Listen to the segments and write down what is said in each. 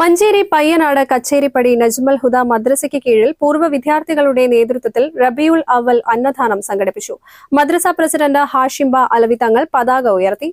മഞ്ചേരി പയ്യനാട് കച്ചേരിപ്പടി നജ്മൽ ഹുദ മദ്രസയ്ക്ക് കീഴിൽ പൂർവ വിദ്യാർത്ഥികളുടെ നേതൃത്വത്തിൽ റബിയുൽ അവൽ അന്നദാനം സംഘടിപ്പിച്ചു. മദ്രസ പ്രസിഡന്റ് ഹാഷിംബ അലവി തങ്ങൾ പതാക ഉയർത്തി.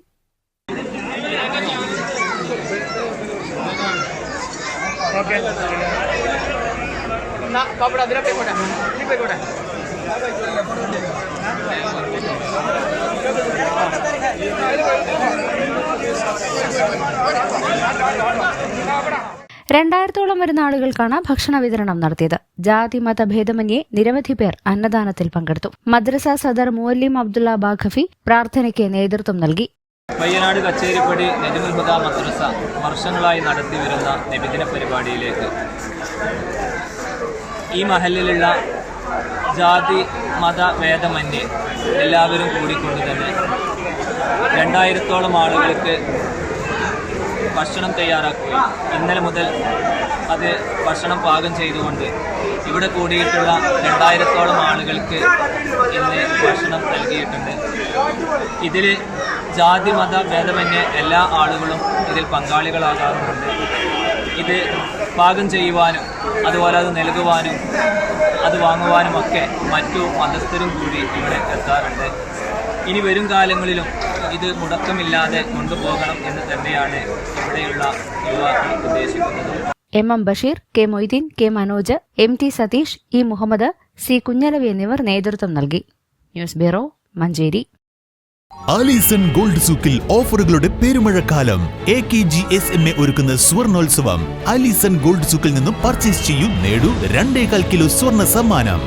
രണ്ടായിരത്തോളം വരുന്ന ആളുകൾക്കാണ് ഭക്ഷണ വിതരണം നടത്തിയത്. ജാതി മത ഭേദമന്യേ നിരവധി പേർ അന്നദാനത്തിൽ പങ്കെടുത്തു. മദ്രസ സദർ മുവല്ലിം അബ്ദുള്ള ബാഖഫി പ്രാർത്ഥനയ്ക്ക് നേതൃത്വം നൽകി. പയ്യനാട് കച്ചേരിപ്പടി നജമുൽ മദ്രസ വർഷങ്ങളായി നടത്തി വരുന്ന നിബിദിന പരിപാടിയിലേക്ക്. ഈ മഹലിലുള്ള ജാതി മത ഭേദമന്യേ എല്ലാവരും കൂടിക്കൊണ്ട് തന്നെ രണ്ടായിരത്തോളം ആളുകൾക്ക് ഭക്ഷണം തയ്യാറാക്കുകയും ഇന്നലെ മുതൽ അത് ഭക്ഷണം പാകം ചെയ്തുകൊണ്ട് ഇവിടെ കൂടിയിട്ടുള്ള രണ്ടായിരത്തോളം ആളുകൾക്ക് ഇന്ന് ഭക്ഷണം നൽകിയിട്ടുണ്ട്. ഇതിൽ ജാതി മത ഭേദമന്യേ എല്ലാ ആളുകളും ഇതിൽ പങ്കാളികളാകാറുണ്ട്. ഇത് പാകം ചെയ്യുവാനും അതുപോലെ അത് നൽകുവാനും അത് വാങ്ങുവാനും ഒക്കെ മറ്റു മതസ്ഥരും കൂടി ഇവിടെ എത്താറുണ്ട്. ഇനി വരും കാലങ്ങളിലും ഇത് മുടക്കമില്ലാതെ കൊണ്ടുപോകണം എന്ന് തന്നെയാണ് ഇവിടെയുള്ള യുവാക്കൾ ഉദ്ദേശിക്കുന്നത്. M M Basheer K Moideen K Manoj M T Sathish E Muhammad C Kunjalavi എന്നിവർ നേതൃത്വം നൽകി. News bureau Manjeri. Alison gold സൂക്കിൽ ഓഫറുകളുടെ പെരുമഴക്കാലം. A K G S M A ഒരുക്കുന്ന സ്വർണോത്സവം. ആലീസൺ ഗോൾഡ് സൂക്കിൽ നിന്നും പർച്ചേസ് ചെയ്യൂ നേടൂ രണ്ടേകാൽ കിലോ സ്വർണ സമ്മാനം.